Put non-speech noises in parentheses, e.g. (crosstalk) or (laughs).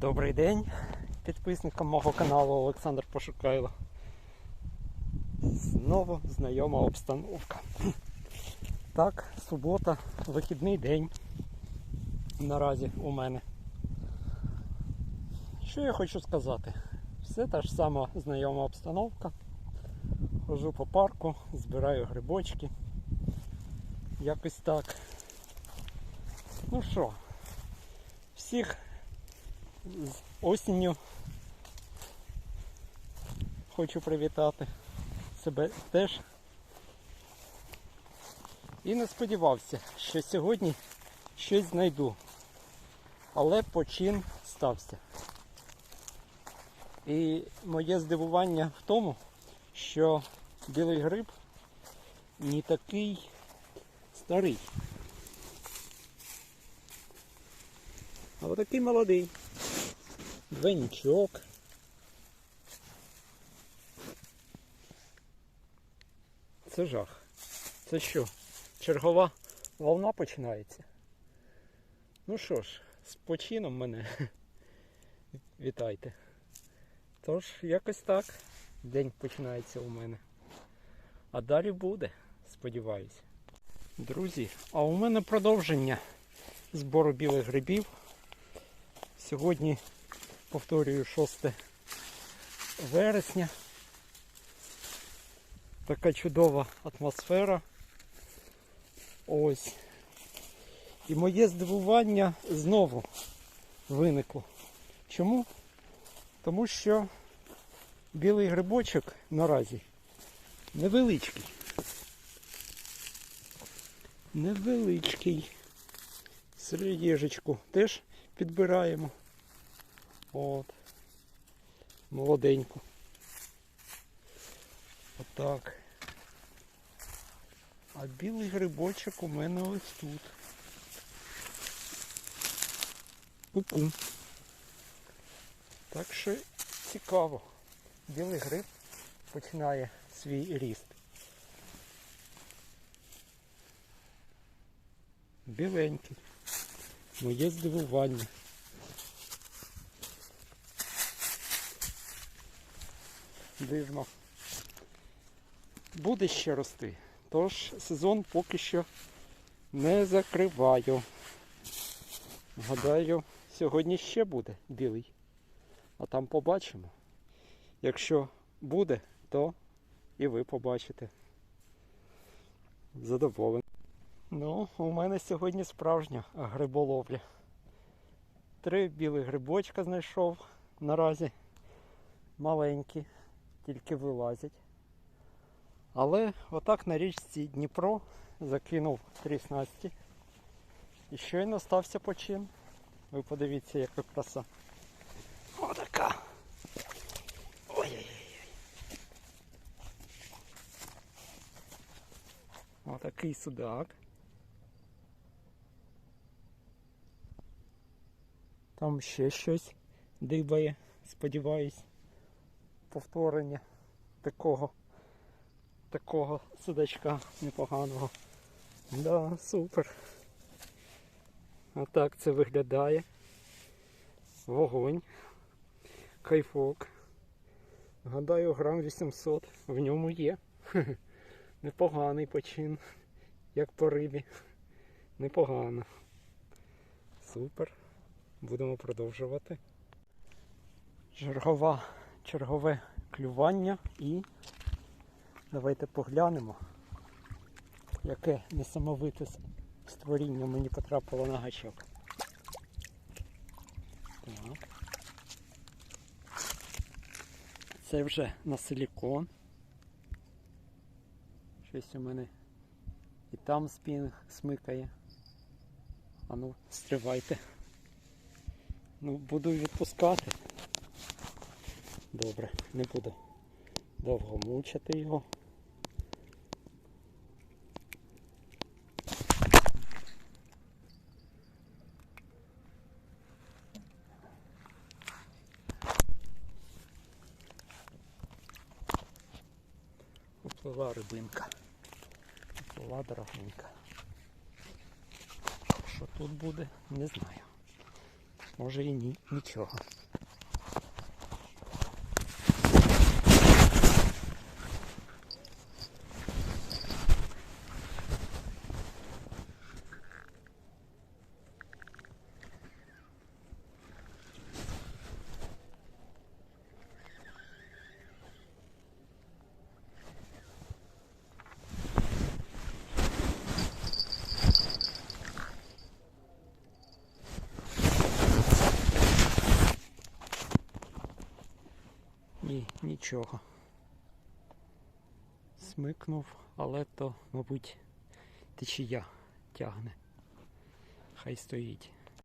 Добрий день підписникам мого каналу Олександр Пошукайло. Знову знайома обстановка. Так, субота, вихідний день наразі у мене. Що я хочу сказати? Все та ж сама знайома обстановка. Хожу по парку, збираю грибочки. Якось так. Ну що, всіх з осінню хочу привітати себе теж. І не сподівався, що сьогодні щось знайду. Але почин стався. І моє здивування в тому, що білий гриб не такий старий. А отакий молодий. Двойничок. Це жах. Це що? Чергова волна починається. Ну що ж, з почином мене. Вітайте. Тож, якось так. День починається у мене. А далі буде, сподіваюся. Друзі, а у мене продовження збору білих грибів. Сьогодні, повторюю, 6 вересня. Така чудова атмосфера. Ось. І моє здивування знову виникло. Чому? Тому що білий грибочок наразі невеличкий. Невеличкий. Середєжечку теж підбираємо. От. Молоденьку. Отак. А білий грибочок у мене ось тут. Ку-ку. Так що цікаво. Білий гриб починає свій ріст. Біленький. Моє здивування. Дивно. Буде ще рости. Тож сезон поки що не закриваю. Гадаю, сьогодні ще буде білий. А там побачимо. Якщо буде, то і ви побачите. Задоволений. Ну, у мене сьогодні справжня гриболовля. Три білих грибочка знайшов наразі. Маленькі, тільки вилазять. Але отак на річці Дніпро закинув три снасті. І щойно стався почин. Ви подивіться, яка краса. Отака. Ой-ой-ой. Отакий судак. Там ще щось дибає, сподіваюсь, повторення такого такого судачка непоганого. Да, супер. А так це виглядає. Вогонь. Кайфок. Гадаю, грам 800 в ньому є. (laughs) Непоганий почин. Як по рибі. Непогано. Супер. Будемо продовжувати. Чергова, чергове клювання і давайте поглянемо, яке несамовите створіння мені потрапило на гачок. Так. Це вже на силікон. Щось у мене і там спінг смикає. А ну, стривайте. Ну, буду відпускати. Добре, не буду довго мучити його. Уплила рибинка. Уплила дорогенька. Що тут буде, не знаю. Може і ні, нічого. Ні, нічого. Смикнув, але то, мабуть, течія тягне. Хай стоїть.